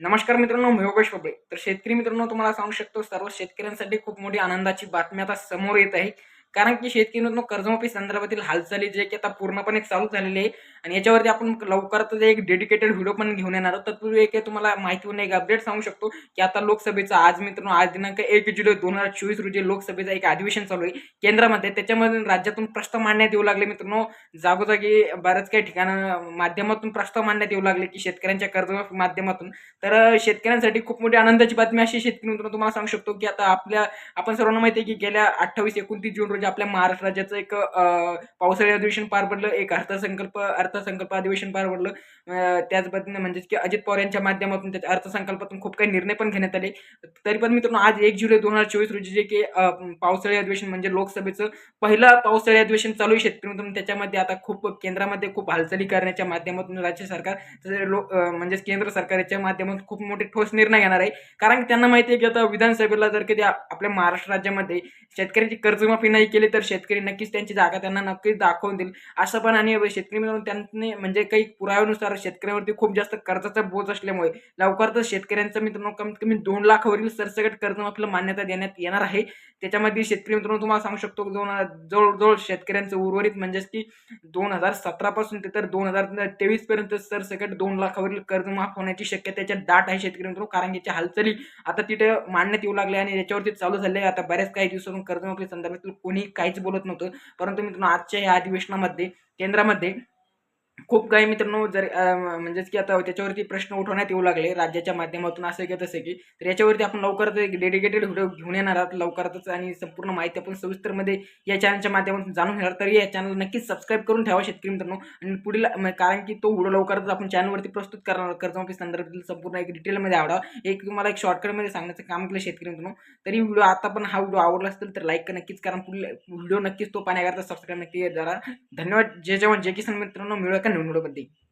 नमस्कार मित्रांनो मी योगेश पबळे तर शेतकरी मित्रांनो तुम्हाला सांगू शकतो सर्व शेतकऱ्यांसाठी खूप मोठी आनंदाची बातमी आता समोर येत आहे. कारण की शेतकरी मित्रांनो कर्जमाफी संदर्भातील हालचाली जे की आता पूर्णपणे चालू झालेली आहे. आणि याच्यावरती आपण लवकरच एक डेडिकेटेड व्हिडिओ पण घेऊन येणार आहोत. तत्पूर्वी एक तुम्हाला माहितीवरून एक अपडेट सांगू शकतो की आता लोकसभेचा आज मित्रांनो आज दिनांक एक जुलै दोन हजार चोवीस रोजी लोकसभेचं एक अधिवेशन चालू आहे. केंद्रामध्ये त्याच्यामध्ये राज्यातून प्रस्ताव मांडण्यात येऊ लागले मित्रांनो. जागोजागी बऱ्याच काही ठिकाणं माध्यमातून प्रस्ताव मांडण्यात येऊ लागले की शेतकऱ्यांच्या कर्जमाफी माध्यमातून. तर शेतकऱ्यांसाठी खूप मोठी आनंदाची बातमी अशी शेतकरी मित्रांनो तुम्हाला सांगू शकतो की आता आपल्या आपण सर्वांना माहिती आहे की गेल्या अठ्ठावीस एकोणतीस जून रोजी म्हणजे आपल्या महाराष्ट्र राज्याचं एक पावसाळी अधिवेशन पार पडलं एक अर्थसंकल्प अर्थसंकल्प अधिवेशन पार पडलं. त्याच पद्धतीने म्हणजेच की अजित पवार यांच्या माध्यमातून त्याच्या अर्थसंकल्पातून खूप काही निर्णय पण घेण्यात आले. तरी पण मित्रांनो आज एक जुलै दोन हजार चोवीस रोजी जे की पावसाळी अधिवेशन म्हणजे लोकसभेचं पहिलं पावसाळी अधिवेशन चालू आहे. शेतकरी मित्रांनो त्याच्यामध्ये आता खूप केंद्रामध्ये खूप हालचाली करण्याच्या माध्यमातून राज्य सरकार लोक म्हणजेच केंद्र सरकारच्या माध्यमातून खूप मोठे ठोस निर्णय घेणार आहे. कारण त्यांना माहिती आहे की आता विधानसभेला जर कधी आपल्या महाराष्ट्र राज्यामध्ये शेतकऱ्यांची कर्जमाफी नाही केले तर शेतकरी नक्कीच त्यांची जागा त्यांना नक्कीच दाखवून देईल. असं पण आणि शेतकरी मित्रांनो त्यांनी म्हणजे काही पुराव्यानुसार शेतकऱ्यांवरती खूप जास्त कर्जाचा बोज असल्यामुळे लवकरच शेतकऱ्यांचं मित्रांनो कमीत कमी दोन लाखावरील सरसकट कर्जमाफीला मान्यता देण्यात येणार आहे. त्याच्यामध्ये शेतकरी मित्रांनो तुम्हाला सांगू शकतो की दोन जवळजवळ शेतकऱ्यांचं उर्वरित म्हणजेच की दोन हजार सतरा पासून ते तर दोन हजार तेवीस पर्यंत सरसकट दोन लाखावरील कर्ज माफ होण्याची शक्यता त्याच्यात दाट आहे शेतकरी मित्रांनो कारण याच्या हालचाली आता तिथे मांडण्यात येऊ लागल्या आणि याच्यावरती चालू झाले आता बऱ्याच काही दिवसातून कर्जमाफी संदर्भातील कोणी काहीच बोलत नव्हतं. परंतु मित्रांनो आजच्या या अधिवेशनामध्ये केंद्रामध्ये खूप काही मित्रांनो जर म्हणजेच की आता त्याच्यावरती प्रश्न उठवण्यात येऊ लागले राज्याच्या माध्यमातून असं की तसं की तर याच्यावरती आपण लवकरच एक डेडिकेटेड व्हिडिओ घेऊन येणार आहोत लवकरच आणि संपूर्ण माहिती आपण सविस्तरमध्ये या चॅनलच्या माध्यमातून जाणून घेणार तरी या चॅनल नक्कीच सबस्क्राईब करून ठेवा शेतकरी मित्रांनो. आणि पुढील कारण की तो व्हिडिओ लवकरच आपण चॅनलवरती प्रस्तुत करणार आहोत. कर्जमाफी संदर्भातील संपूर्ण एक डिटेलमध्ये आवडा एक तुम्हाला एक शॉर्टकटमध्ये सांगण्याचं काम केलं शेतकरी मित्रांनो. तरी व्हिडिओ आता पण हा व्हिडिओ आवडला असेल तर लाईक नक्कीच कारण पुढील व्हिडिओ नक्कीच तो पाहण्याकरता सबस्क्राईब नक्की करा. धन्यवाद. जय जवान. जय किसान मित्रांनो. मिळूया 看能不能办到。